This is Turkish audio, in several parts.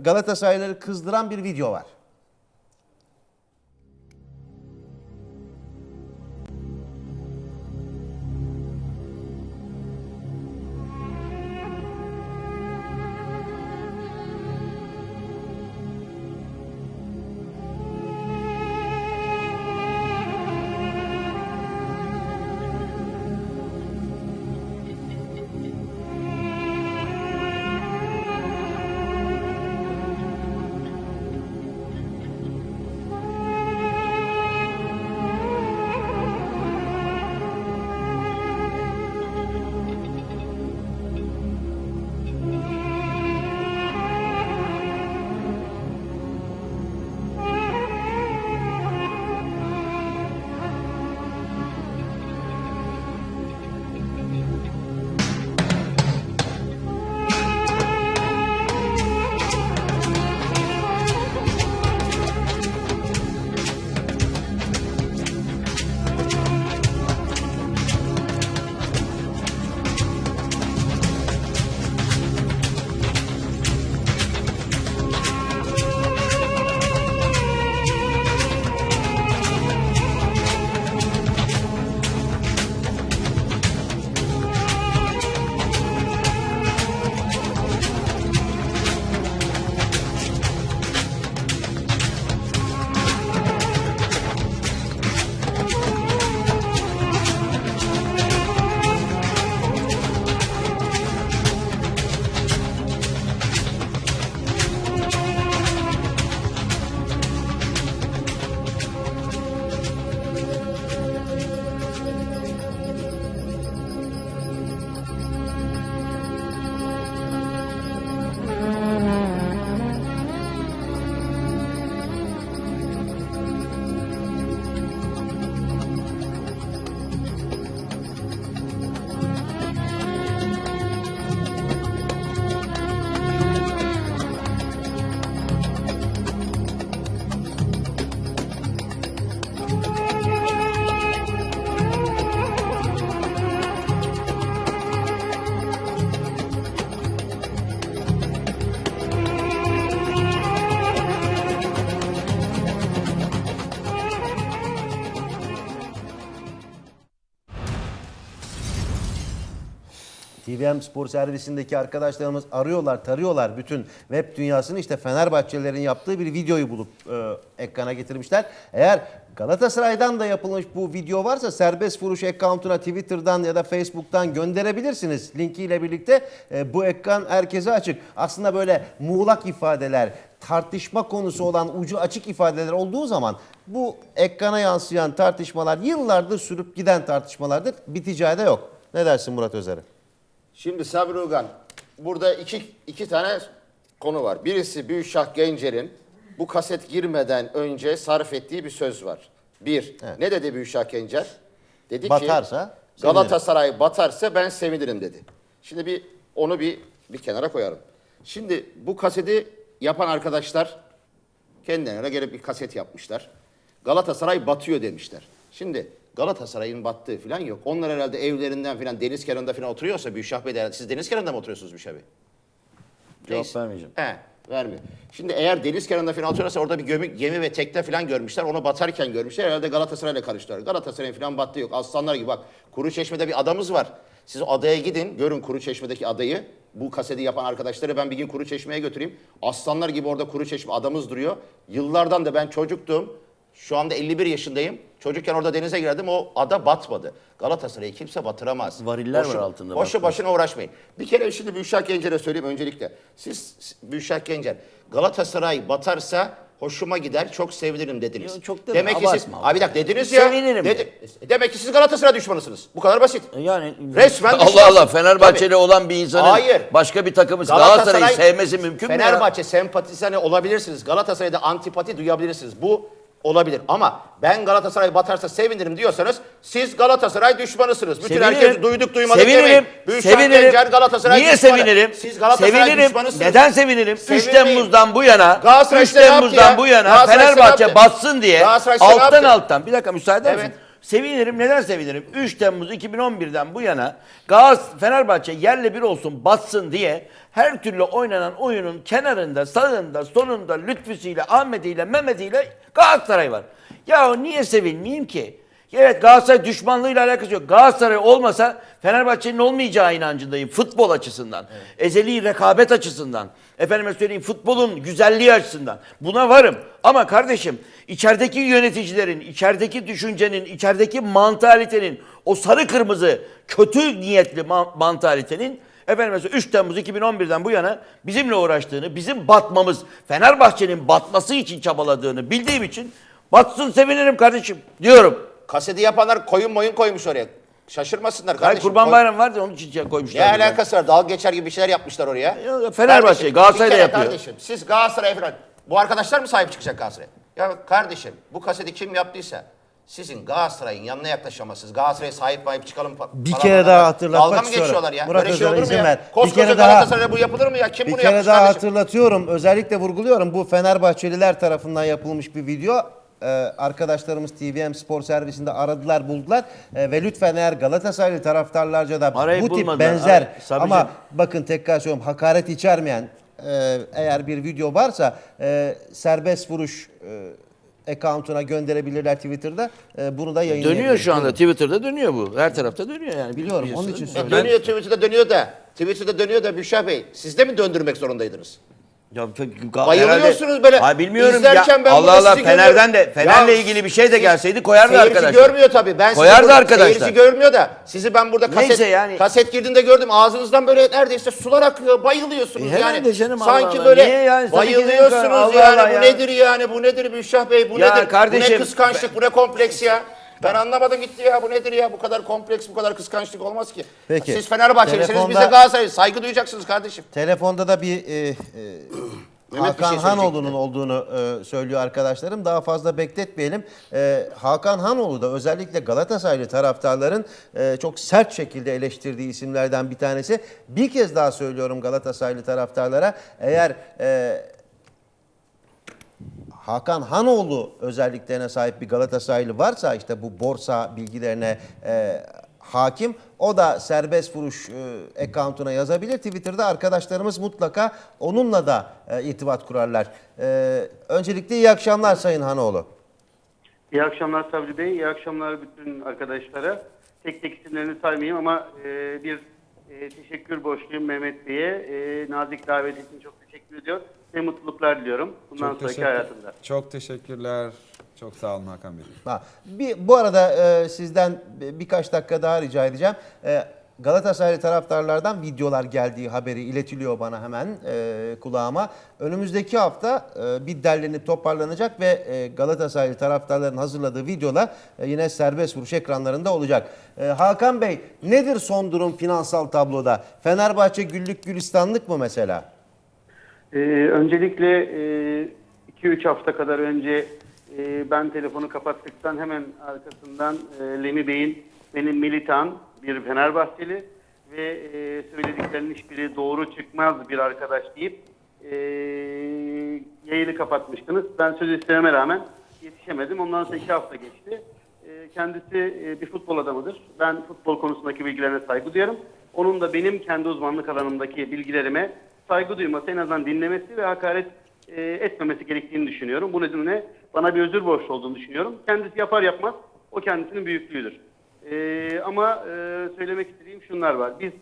Galatasaraylıları kızdıran bir video var. TVM Spor Servisindeki arkadaşlarımız arıyorlar, tarıyorlar bütün web dünyasını. işte Fenerbahçelilerin yaptığı bir videoyu bulup e, ekrana getirmişler. Eğer Galatasaray'dan da yapılmış bu video varsa serbest vuruş account'una Twitter'dan ya da Facebook'tan gönderebilirsiniz. Linkiyle birlikte E, bu ekran herkese açık. Aslında böyle muğlak ifadeler, tartışma konusu olan ucu açık ifadeler olduğu zaman bu ekrana yansıyan tartışmalar yıllardır sürüp giden tartışmalardır. Biteceği de yok. Ne dersin Murat Özer'e? Şimdi Sabri Ugan, burada iki, iki tane konu var. Birisi Büyüşşah Gencer'in bu kaset girmeden önce sarf ettiği bir söz var. Bir, ne dedi Büyüşşah Gencer? Dedi Batarsa ki Galatasaray batarsa ben sevinirim dedi. Şimdi bir onu bir bir kenara koyalım. Şimdi bu kaseti yapan arkadaşlar kendilerine gelip bir kaset yapmışlar. Galatasaray batıyor demişler. Şimdi Galatasaray'ın battığı falan yok. Onlar herhalde evlerinden falan deniz kenarında falan oturuyorsa Büyüşşah Bey de herhalde- siz deniz kenarında mı oturuyorsunuz Büyüşşah Bey? Cevap Neyse. vermeyeceğim. He, vermiyor. Şimdi eğer deniz kenarında falan oturuyorsa orada bir gemi, gemi ve tekne falan görmüşler. Onu batarken görmüşler. Herhalde Galatasaray'la karıştılar. Galatasaray'ın falan battığı yok. Aslanlar gibi bak. Kuru Çeşme'de bir adamız var. Siz adaya gidin. Görün Kuru Çeşme'deki adayı. Bu kaseti yapan arkadaşları ben bir gün Kuru Çeşme'ye götüreyim. Aslanlar gibi orada Kuru Çeşme adamız duruyor. Yıllardan da ben çocuktum. Şu anda 51 yaşındayım. Çocukken orada denize girerdim. O ada batmadı. Galatasaray'ı kimse batıramaz. Variller var altında Boşu batmaz. başına uğraşmayın. Bir kere şimdi Büşra Gencer'e söyleyeyim öncelikle. Siz Büşra Gencer Galatasaray batarsa hoşuma gider çok sevinirim dediniz. Yo, çok deme, demek ki siz abi bir dakika dediniz ya. Sevinirim Dedi- demek ki siz Galatasaray düşmanısınız. Bu kadar basit. Yani Resmen Allah. Allah Fenerbahçeli Tabii. olan bir insanın Hayır. başka bir takımı Galatasaray'ı sevmesi mümkün mü? Fenerbahçe sempatizanı olabilirsiniz. Galatasaray'da antipati duyabilirsiniz. Bu olabilir. Ama ben Galatasaray batarsa sevinirim diyorsanız siz Galatasaray düşmanısınız. Bütün Sevinirim. herkes duyduk duymadık sevinirim. demeyin. Sevinirim. Gencer Galatasaray Niye düşmanı. sevinirim? Siz Galatasaray sevinirim. düşmanısınız. Neden sevinirim? 3 Sevinmeyin. Temmuz'dan bu yana, Galatasaray 3 size ne yaptı Temmuz'dan ya? bu yana Fenerbahçe batsın diye alttan alttan bir dakika müsaade Evet. misin? Sevinirim. Neden sevinirim? 3 Temmuz 2011'den bu yana Galatasaray Fenerbahçe yerle bir olsun, batsın diye her türlü oynanan oyunun kenarında, sağında, sonunda Lütfüsüyle, Ahmet'iyle, Mehmet'iyle Galatasaray var. Ya niye sevinmeyeyim ki? Evet Galatasaray düşmanlığıyla alakası yok. Galatasaray olmasa Fenerbahçe'nin olmayacağı inancındayım futbol açısından. Ezeli rekabet açısından. Efendime söyleyeyim futbolun güzelliği açısından. Buna varım. Ama kardeşim içerideki yöneticilerin, içerideki düşüncenin, içerideki mantalitenin, o sarı kırmızı kötü niyetli ma- mantalitenin efendim mesela 3 Temmuz 2011'den bu yana bizimle uğraştığını, bizim batmamız, Fenerbahçe'nin batması için çabaladığını bildiğim için batsın sevinirim kardeşim diyorum. Kaseti yapanlar koyun moyun koymuş oraya. Şaşırmasınlar Hayır kardeşim. Kurban Koy- Bayramı var da onun için koymuşlar. Ne alakası var? Dalga geçer gibi bir şeyler yapmışlar oraya. Ya, Fenerbahçe, Kardeşim, Galatasaray bir da kere yapıyor. Kardeşim siz Galatasaray falan. Bu arkadaşlar mı sahip çıkacak Galatasaray'a? Ya kardeşim bu kaseti kim yaptıysa sizin Galatasaray'ın yanına yaklaşamazsınız. Galatasaray'a sahip mahip çıkalım. pa- Bir kere daha ver. hatırlatmak Dalga mı istiyorum. geçiyorlar ya? Murat Böyle şey Özer, olur mu izin ya? ver. Bir Koskoca kere daha- Galatasaray'da bu yapılır mı ya? Kim Bir bunu kere yapmış daha kardeşim? hatırlatıyorum. Özellikle vurguluyorum. Bu Fenerbahçeliler tarafından yapılmış bir video. Ee, arkadaşlarımız TVM Spor Servisi'nde aradılar, buldular. Ee, ve lütfen eğer Galatasaraylı taraftarlarca da Arayıp bu tip bulmadılar. benzer Aray- ama bakın tekrar söylüyorum hakaret içermeyen e, eğer bir video varsa e, serbest vuruş e, account'una gönderebilirler Twitter'da. E, bunu da yayınlayabiliriz. Dönüyor şu anda. Twitter'da dönüyor bu. Her tarafta dönüyor yani. Biliyorum, onun için söylüyorum. dönüyor Twitter'da dönüyor da. Twitter'da dönüyor da Büşra Bey. Siz de mi döndürmek zorundaydınız? Ya, Bayılıyorsunuz herhalde- böyle. Ay bilmiyorum İzlerken ya. ben Allah Allah Fener'den de görüyorum. Fener'le Ya, ilgili bir şey de gelseydi koyardı Seyirci arkadaşlar. görmüyor tabii. Ben Koyardı burada- arkadaşlar. Seyirci görmüyor da sizi ben burada kaset, Neyse yani. kaset girdiğinde gördüm. Ağzınızdan böyle neredeyse sular akıyor. Bayılıyorsunuz E, yani. canım, Sanki Allah Allah. böyle Niye yani? De bayılıyorsunuz Allah yani. Allah bu ya. nedir yani? Bu nedir Büşrah Bey? Bu Ya nedir? bu kardeşim, ne kıskançlık? Bu ne kompleks ya? Ben anlamadım gitti ya. Bu nedir ya? Bu kadar kompleks, bu kadar kıskançlık olmaz ki. Peki. Siz Fenerbahçelisiniz, biz de Telefonda- Galatasaray. Saygı duyacaksınız kardeşim. Telefonda da bir e, e, Mehmet bir Hakan şey Hanoğlu'nun olduğunu e, söylüyor arkadaşlarım. Daha fazla bekletmeyelim. E, Hakan Hanoğlu da özellikle Galatasaraylı taraftarların e, çok sert şekilde eleştirdiği isimlerden bir tanesi. Bir kez daha söylüyorum Galatasaraylı taraftarlara. Eğer e, Hakan Hanoğlu özelliklerine sahip bir Galatasaraylı varsa işte bu borsa bilgilerine e, hakim. O da serbest vuruş e, account'una yazabilir. Twitter'da arkadaşlarımız mutlaka onunla da e, irtibat kurarlar. E, öncelikle iyi akşamlar Sayın Hanoğlu. İyi akşamlar Sabri Bey, iyi akşamlar bütün arkadaşlara. Tek tek isimlerini saymayayım ama e, bir e, teşekkür borçluyum Mehmet Bey'e. E, nazik davet için çok teşekkür ediyor ve mutluluklar diliyorum bundan Çok sonraki hayatında. Çok teşekkürler. Çok sağ olun Hakan Bey. Ha, bir, bu arada e, sizden bir- birkaç dakika daha rica edeceğim. E, Galatasaraylı taraftarlardan videolar geldiği haberi iletiliyor bana hemen e, kulağıma. Önümüzdeki hafta e, bir derlenip toparlanacak ve e, Galatasaraylı taraftarların hazırladığı videolar e, yine serbest vuruş ekranlarında olacak. E, Hakan Bey nedir son durum finansal tabloda? Fenerbahçe güllük gülistanlık mı mesela? E, öncelikle 2-3 hafta kadar önce e, ben telefonu kapattıktan hemen arkasından e, Lemi Bey'in benim militan bir Fenerbahçeli ve e, söylediklerinin hiçbiri doğru çıkmaz bir arkadaş deyip e, yayını kapatmıştınız. Ben söz istememe rağmen yetişemedim. Ondan sonra iki hafta geçti. E, kendisi e, bir futbol adamıdır. Ben futbol konusundaki bilgilerine saygı duyarım. Onun da benim kendi uzmanlık alanımdaki bilgilerime saygı duyması, en azından dinlemesi ve hakaret e, etmemesi gerektiğini düşünüyorum. Bu nedenle bana bir özür borçlu olduğunu düşünüyorum. Kendisi yapar yapmaz o kendisinin büyüklüğüdür. E, ama e, söylemek istediğim şunlar var. Biz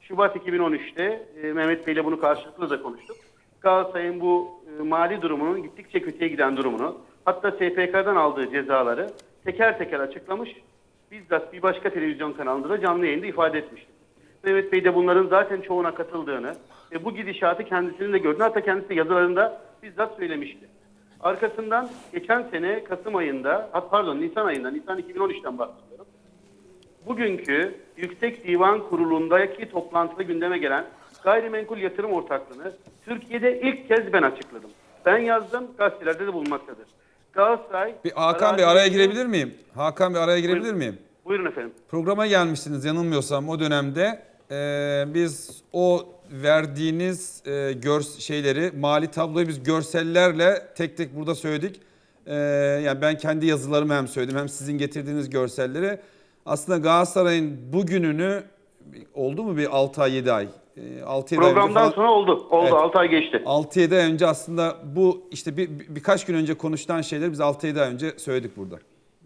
Şubat 2013'te e, Mehmet Bey ile bunu karşılıklı da konuştuk. Galatasaray'ın bu e, mali durumunun gittikçe kötüye giden durumunu, hatta SPK'dan aldığı cezaları teker teker açıklamış. Bizzat bir başka televizyon kanalında da canlı yayında ifade etmişti. Mehmet Bey de bunların zaten çoğuna katıldığını ve bu gidişatı kendisinin de gördüğünü hatta kendisi yazılarında bizzat söylemişti. Arkasından geçen sene Kasım ayında, pardon Nisan ayında, Nisan 2013'ten bahsediyorum. Bugünkü Yüksek Divan Kurulu'ndaki toplantıda gündeme gelen gayrimenkul yatırım ortaklığını Türkiye'de ilk kez ben açıkladım. Ben yazdım, gazetelerde de bulunmaktadır. Galatasaray... Bir Hakan Bey araya girebilir miyim? Hakan Bey araya girebilir Buyurun. miyim? Buyurun efendim. Programa gelmişsiniz yanılmıyorsam o dönemde. Ee, biz o verdiğiniz e, gör şeyleri, mali tabloyu biz görsellerle tek tek burada söyledik. Ee, yani ben kendi yazılarımı hem söyledim hem sizin getirdiğiniz görselleri. Aslında Galatasaray'ın bugününü oldu mu bir 6 ay 7 ay? 6 7 ay önce Programdan falan- sonra oldu. Oldu. Evet. 6 ay geçti. 6-7 ay önce aslında bu işte bir, bir- birkaç gün önce konuşulan şeyleri biz 6-7 ay önce söyledik burada.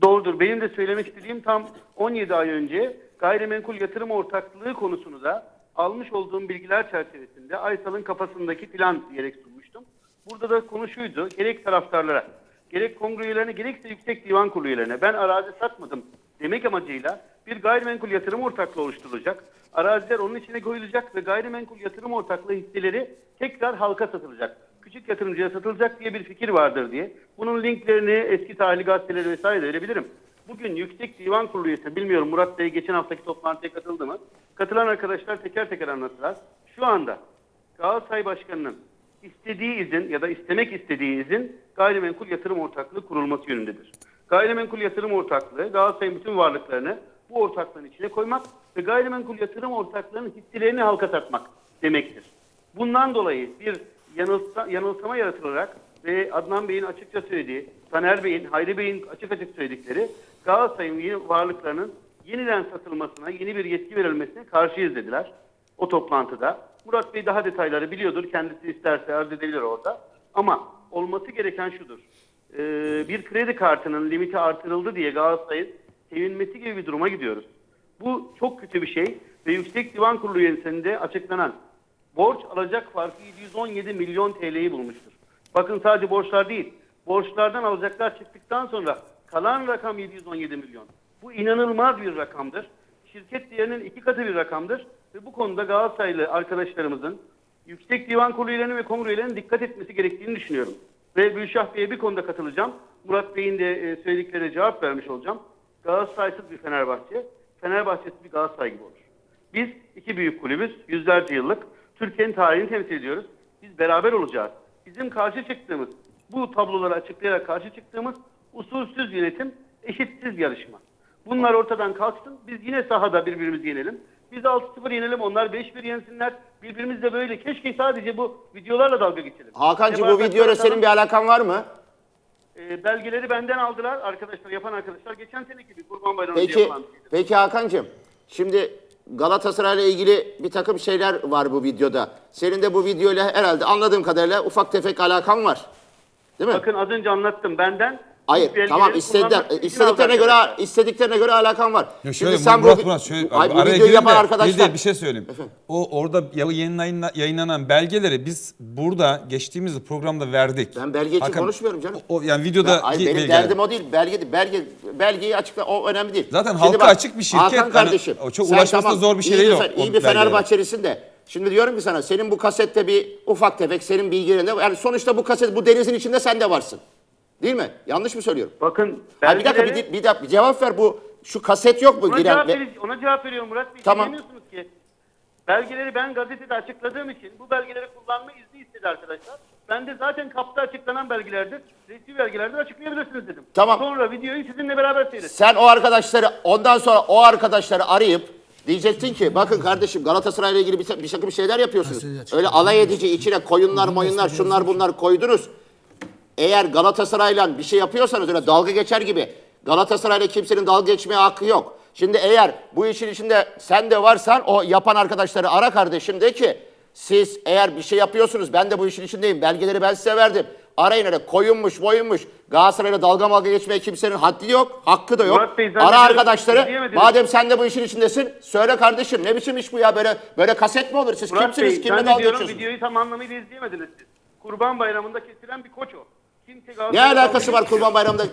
Doğrudur. Benim de söylemek istediğim tam 17 ay önce gayrimenkul yatırım ortaklığı konusunu da almış olduğum bilgiler çerçevesinde Aysal'ın kafasındaki plan diyerek sunmuştum. Burada da konu şuydu. Gerek taraftarlara, gerek kongre üyelerine, gerekse Yüksek Divan Kurulu üyelerine ben arazi satmadım demek amacıyla bir gayrimenkul yatırım ortaklığı oluşturulacak. Araziler onun içine koyulacak ve gayrimenkul yatırım ortaklığı hisseleri tekrar halka satılacak. Küçük yatırımcıya satılacak diye bir fikir vardır diye. Bunun linklerini eski tarihli gazeteleri vesaire verebilirim. Bugün Yüksek Divan Kurulu üyesi, bilmiyorum Murat Bey geçen haftaki toplantıya katıldı mı? Katılan arkadaşlar teker teker anlattılar. Şu anda Galatasaray Başkanı'nın istediği izin ya da istemek istediği izin gayrimenkul yatırım ortaklığı kurulması yönündedir. Gayrimenkul yatırım ortaklığı Galatasaray'ın bütün varlıklarını bu ortaklığın içine koymak ve gayrimenkul yatırım ortaklığının hisselerini halka satmak demektir. Bundan dolayı bir yanılsa, yanılsama yaratılarak ve Adnan Bey'in açıkça söylediği, Taner Bey'in, Hayri Bey'in açık açık söyledikleri Galatasaray'ın varlıklarının yeniden satılmasına, yeni bir yetki verilmesine karşıyız dediler o toplantıda. Murat Bey daha detayları biliyordur. Kendisi isterse arz edebilir orada. Ama olması gereken şudur. Ee, bir kredi kartının limiti artırıldı diye Galatasaray'ın sevinmesi gibi bir duruma gidiyoruz. Bu çok kötü bir şey ve Yüksek Divan Kurulu üyesinde açıklanan borç alacak farkı 717 milyon TL'yi bulmuştur. Bakın sadece borçlar değil, borçlardan alacaklar çıktıktan sonra kalan rakam 717 milyon. Bu inanılmaz bir rakamdır. Şirket değerinin iki katı bir rakamdır ve bu konuda Galatasaraylı arkadaşlarımızın Yüksek Divan Kurulu üyelerinin ve kongre üyelerinin dikkat etmesi gerektiğini düşünüyorum. Ve Gülşah Bey'e bir konuda katılacağım. Murat Bey'in de e, söylediklerine cevap vermiş olacağım. Galatasaraysız bir Fenerbahçe, Fenerbahçesiz bir Galatasaray gibi olur. Biz iki büyük kulübüz, yüzlerce yıllık. Türkiye'nin tarihini temsil ediyoruz. Biz beraber olacağız. Bizim karşı çıktığımız, bu tabloları açıklayarak karşı çıktığımız usulsüz yönetim, eşitsiz yarışma. Bunlar ortadan kalksın. Biz yine sahada birbirimizi yenelim. Biz 6-0 yenelim, onlar 5-1 yensinler. Birbirimizle böyle. Keşke sadece bu videolarla dalga geçelim. Hakan'cığım bu videoyla senin bir alakan var mı? e, belgeleri benden aldılar arkadaşlar, yapan arkadaşlar. Geçen seneki gibi Kurban Bayramı'nda Peki, yapılan bir peki Hakan'cığım. Şimdi Galatasaray'la ilgili bir takım şeyler var bu videoda. Senin de bu videoyla herhalde anladığım kadarıyla ufak tefek alakan var. Değil mi? Bakın az önce anlattım benden. Hayır tamam istediler, istediklerine göre istediklerine göre alakan var. Ya şöyle Şimdi sen Murat bu, Murat şöyle Ay, bu araya videoyu gireyim yapan de, arkadaşlar. değil, değil, bir şey söyleyeyim. O orada yayın, yayınla- yayınlanan belgeleri biz burada geçtiğimiz programda verdik. Ben belge için Hakan, konuşmuyorum canım. O, yani videoda Ben- ay, gi- benim belgeler. derdim o değil. Belge, belge, belgeyi açıkla o önemli değil. Zaten Şimdi halka bak, açık bir şirket. Hakan Hani kardeşim. o çok ulaşması da zor bir şey değil bir, o- İyi bir. Fenerbahçelisin de. Şimdi diyorum ki sana senin bu kasette bir ufak tefek senin bilgilerinde yani sonuçta bu kaset bu denizin içinde sen de varsın. Değil mi? Yanlış mı söylüyorum? Bakın Ha, bir dakika bir, belgeleri- bir dakika bir cevap ver bu şu kaset yok mu Ona giren? cevap, ve- veri- ona cevap veriyorum Murat Bey. Tamam. Dinlemiyorsunuz ki. Belgeleri ben gazetede açıkladığım için bu belgeleri kullanma izni istedi arkadaşlar. Ben de zaten kapta açıklanan belgelerdir. Resmi belgelerdir açıklayabilirsiniz dedim. Tamam. Sonra videoyu sizinle beraber seyredin. Sen o arkadaşları ondan sonra o arkadaşları arayıp diyecektin ki bakın kardeşim Galatasaray'la ilgili bir, bir takım şeyler yapıyorsunuz. Öyle alay edici içine koyunlar moyunlar şunlar bunlar koydunuz. Eğer Galatasaray'la bir şey yapıyorsanız öyle dalga geçer gibi Galatasaray'la kimsenin dalga geçmeye hakkı yok. Şimdi eğer bu işin içinde sen de varsan o yapan arkadaşları ara kardeşim de ki siz eğer bir şey yapıyorsunuz ben de bu işin içindeyim belgeleri ben size verdim. Arayın öyle koyunmuş boyunmuş Galatasaray'la dalga malga geçmeye kimsenin haddi yok hakkı da yok. Murat Bey, Ara arkadaşları izleyemediniz. madem sen de bu işin içindesin söyle kardeşim ne biçim iş bu ya böyle böyle kaset mi olur siz Murat kimsiniz Bey kimle dalga zannediyorum geçiyorsunuz? videoyu tam anlamıyla izleyemediniz siz. Kurban Bayramı'nda kesilen bir koç o. Ne alakası var Kurban Bayramı'nda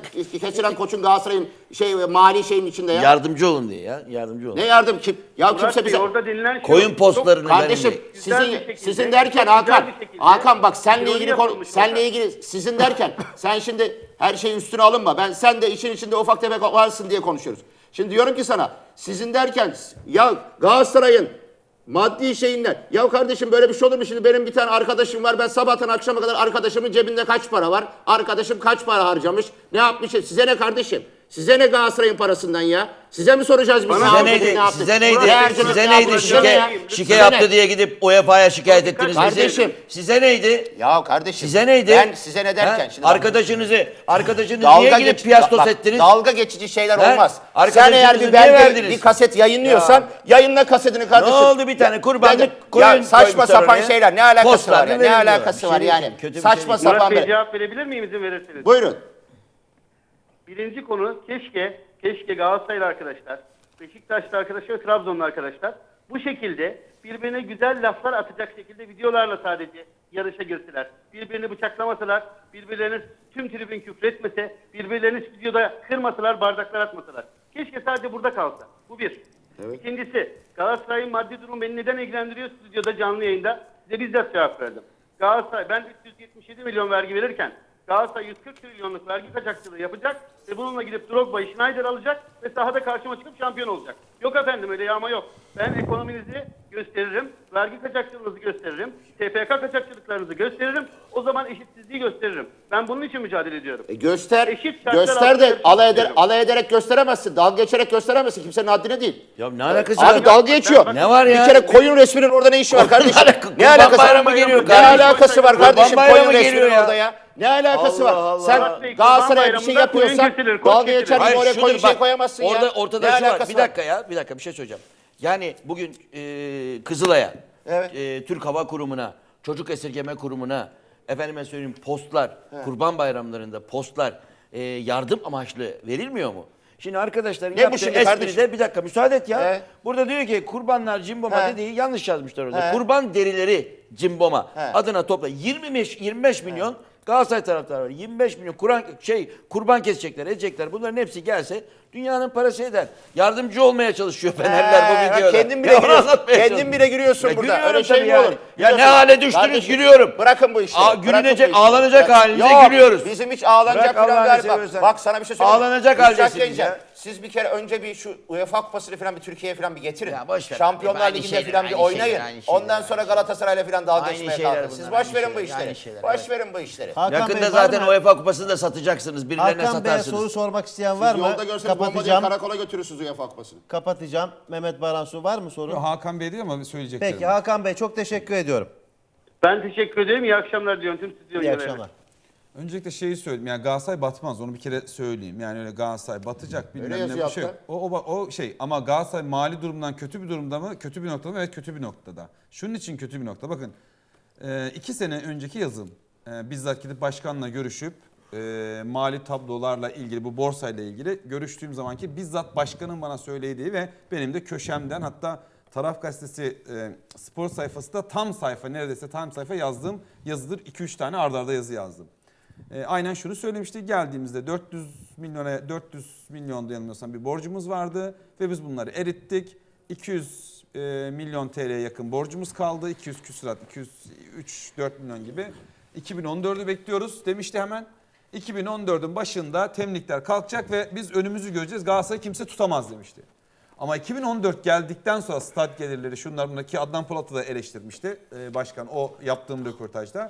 kesilen koçun Galatasaray'ın şey mali şeyin içinde ya? Yardımcı olun diye ya. Yardımcı olun. Ne yardım kim? Ya Murat kimse bize orada denilen şey Koyun postlarını Kardeşim verin Güzel sizin bir şekilde, sizin derken çok güzel Hakan bir şekilde Hakan bak senle ironi ilgili konu yapılmış senle ilgili sizin derken sen şimdi her şeyi üstüne alınma. Ben sen de işin içinde ufak tefek varsın diye konuşuyoruz. Şimdi diyorum ki sana sizin derken ya Galatasaray'ın maddi şeyinden. Ya kardeşim böyle bir şey olur mu? Şimdi benim bir tane arkadaşım var. Ben sabahtan akşama kadar arkadaşımın cebinde kaç para var? Arkadaşım kaç para harcamış? Ne yapmış? Size ne kardeşim Size ne Galatasaray'ın parasından ya? Size mi soracağız biz? Size neydi? Size neydi? Size ne neydi? Şike, şike yaptı ne? diye gidip UEFA'ya şikayet ettiniz bizi. Kardeşim. Size neydi? Ya kardeşim. Size neydi? Ben size ne derken? Ha? Şimdi Arkadaşınızı, arkadaşınızı Dalga niye gidip geç- piyastos ettiniz? Dalga geçici şeyler He? olmaz. Sen Arkadaşınızı eğer bir niye belge, verdiniz? bir kaset yayınlıyorsan yayınla kasetini kardeşim. oldu bir tane kurbanlık Dedim, koyun Ya saçma koymuşlar sapan oraya. şeyler ne alakası Postlarını var ya? Ne verin diyorlar. alakası var yani? kötü bir Saçma şey sapan Murat Bey böyle. cevap verebilir miyim izin verirseniz? Buyurun. Birinci konu keşke, keşke Galatasaraylı arkadaşlar, Beşiktaşlı arkadaşlar ve Trabzonlu arkadaşlar bu şekilde birbirine güzel laflar atacak şekilde videolarla sadece yarışa girseler. Birbirini bıçaklamasalar, birbirlerine tüm tribün küfretmese, birbirlerini stüdyoda kırmasalar, bardaklar atmasalar. Keşke sadece burada kalsa. Bu bir. İkincisi, Galatasaray'ın maddi durumu beni neden ilgilendiriyor stüdyoda canlı yayında? Size bizzat cevap verdim. Galatasaray ben 377 milyon vergi verirken Galatasaray 140 trilyonluk vergi kaçakçılığı yapacak ve bununla gidip Drogba'yı Schneider alacak ve sahada karşıma çıkıp şampiyon olacak. Yok efendim öyle yağma yok. Ben ekonominizi gösteririm, vergi kaçakçılığınızı gösteririm, TPK kaçakçılıklarınızı gösteririm, o zaman eşitsizliği gösteririm. Ben bunun için mücadele ediyorum. E göster, Eşit şartlar göster de alay, eder, alay ederek gösteremezsin. Dalga geçerek gösteremezsin. Kimsenin haddine değil. Ya ne alakası Abi var? dalga geçiyor. Ne var ya? Bir kere koyun resminin orada ne işi var kardeşim? alaka- ne alakası Kurban Bayramı geliyor Ne kardeşim. alakası var Kurban kardeşim Bayramı koyun resminin geliyor ya. orada ya? Ne alakası Allah var? Allah. Sen Bey, Galatasaray'a bir şey Bayramı'nda koyun yapıyorsan kesilir, koç dalga kesilir. geçer gibi Hayır, oraya şudur koyun şey bak, koyamazsın orada ya. ortadası Ne var. alakası Bir dakika ya, bir dakika bir şey söyleyeceğim. Yani bugün e, Kızılay'a, Evet. e, Türk Hava Kurumu'na, Çocuk Esirgeme Kurumu'na, efendime söyleyeyim postlar, kurban bayramlarında postlar e, yardım amaçlı verilmiyor mu? Şimdi arkadaşların Ne bu yaptığı şimdi espride kardeşim? bir dakika müsaade et ya. Evet. Burada diyor ki kurbanlar cimboma He. dediği yanlış yazmışlar orada. He. Kurban derileri cimboma He. adına topla 25 25 milyon Galatasaray taraftarı var. 25 milyon Kur'an şey kurban kesecekler, edecekler. Bunların hepsi gelse dünyanın parası eder. Yardımcı olmaya çalışıyor Fenerler bu He, videoda. kendin bile Ya onu giriyorsun. anlatmaya Kendin bile giriyorsun Ya burada. gülüyorum Öyle şey tabii mi yani. olur? Ya ne Gülüyorsun. hale düştünüz Kardeşim, gülüyorum. Bırakın bu işleri. Aa, bırakın gülünecek, bu işleri. ağlanacak Bırak- halinize Yok, gülüyoruz. Bizim hiç ağlanacak Bırak falan Allah'ını galiba. seviyorsan. Bak sana bir şey söyleyeyim. Ağlanacak haldesiniz Gencer, ya. Siz bir kere önce bir şu UEFA kupasını falan bir Türkiye'ye falan bir getirin. Ya boş ver. Şampiyonlar Aynı Ligi'nde şeyler, falan bir aynı oynayın. şeyler, aynı şeyler, Ondan aynı sonra Galatasaray'la falan dalga Aynı geçmeye şeyler kalkın. bunlar, Siz aynı boş verin bu şeyler, işleri. şeyler, Boş evet. verin bu işleri. Hakan Yakında Bey, var zaten mı? UEFA kupasını da satacaksınız. Birilerine Hakan Bey'e satarsınız. soru sormak isteyen var mı? Yolda görseniz Kapatacağım. karakola götürürsünüz UEFA kupasını. Kapatacağım. Mehmet Baransu var mı soru? Yok, Hakan Bey diyor ama söyleyeceklerim. Peki Hakan Bey çok teşekkür ediyorum. Ben teşekkür ederim. İyi akşamlar diliyorum tüm stüdyo İyi akşamlar. Öncelikle şeyi söyleyeyim. Yani Galatasaray batmaz. Onu bir kere söyleyeyim. Yani öyle Galatasaray batacak bilmem ne yazıyor bir şey yok. O, o, o şey ama Galatasaray mali durumdan kötü bir durumda mı? Kötü bir noktada mı? Evet kötü bir noktada. Şunun için kötü bir nokta. Bakın e, iki sene önceki yazın e, bizzat gidip başkanla görüşüp e, mali tablolarla ilgili bu borsayla ilgili görüştüğüm zamanki bizzat başkanın bana söylediği ve benim de köşemden hatta Taraf Gazetesi e, spor sayfası da tam sayfa neredeyse tam sayfa yazdığım yazıdır. 2-3 tane ardarda arda yazı yazdım. E, aynen şunu söylemişti. Geldiğimizde 400 milyona 400 milyon yanılmıyorsam bir borcumuz vardı ve biz bunları erittik. 200 e, milyon TL'ye yakın borcumuz kaldı. 200 küsurat, 203 4 milyon gibi. 2014'ü bekliyoruz demişti hemen. 2014'ün başında temlikler kalkacak ve biz önümüzü göreceğiz. Galatasaray kimse tutamaz demişti. Ama 2014 geldikten sonra stat gelirleri şunlar bunlar ki Adnan Polat'ı da eleştirmişti e, başkan o yaptığım röportajda.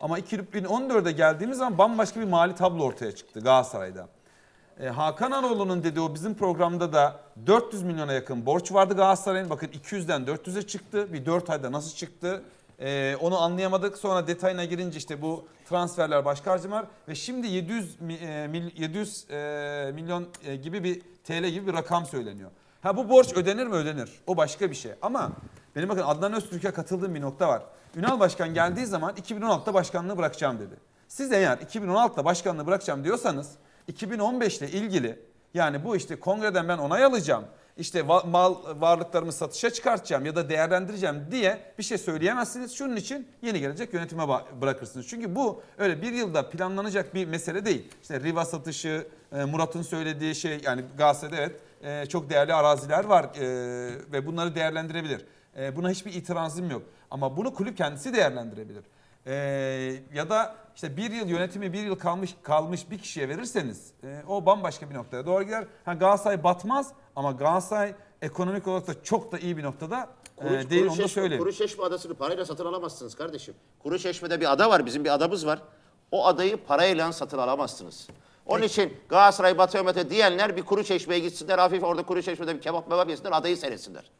Ama 2014'e geldiğimiz zaman bambaşka bir mali tablo ortaya çıktı Galatasaray'da. E, Hakan Anoğlu'nun dediği o bizim programda da 400 milyona yakın borç vardı Galatasaray'ın. Bakın 200'den 400'e çıktı. Bir 4 ayda nasıl çıktı? E, onu anlayamadık. Sonra detayına girince işte bu transferler, başka harcamalar ve şimdi 700 mi- e, mil- 700 e, milyon e, gibi bir TL gibi bir rakam söyleniyor. Ha bu borç ödenir mi? Ödenir. O başka bir şey. Ama benim bakın Adnan Öztürk'e katıldığım bir nokta var. Ünal Başkan geldiği zaman 2016'da başkanlığı bırakacağım dedi. Siz eğer 2016'da başkanlığı bırakacağım diyorsanız 2015 ile ilgili yani bu işte kongreden ben onay alacağım. İşte mal varlıklarımı satışa çıkartacağım ya da değerlendireceğim diye bir şey söyleyemezsiniz. Şunun için yeni gelecek yönetime bırakırsınız. Çünkü bu öyle bir yılda planlanacak bir mesele değil. İşte Riva satışı, e, Murat'ın söylediği şey yani Galatasaray'da evet e, çok değerli araziler var e, ve bunları değerlendirebilir. Buna hiçbir itirazım yok. Ama bunu kulüp kendisi değerlendirebilir. E, ya da işte bir yıl yönetimi bir yıl kalmış kalmış bir kişiye verirseniz e, o bambaşka bir noktaya doğru gider. Ha, Galatasaray batmaz ama Galatasaray ekonomik olarak da çok da iyi bir noktada e, Kuru- değil Kuru onu da Çeşme- söyleyeyim. Kuru Çeşme adasını parayla satın alamazsınız kardeşim. Kuru Çeşme'de bir ada var, bizim bir adamız var. O adayı parayla satın alamazsınız. Onun için Galatasaray batıyor Mete diyenler bir kuru çeşmeye gitsinler. Hafif orada kuru çeşmede bir kebap mebap yesinler. Adayı seyretsinler.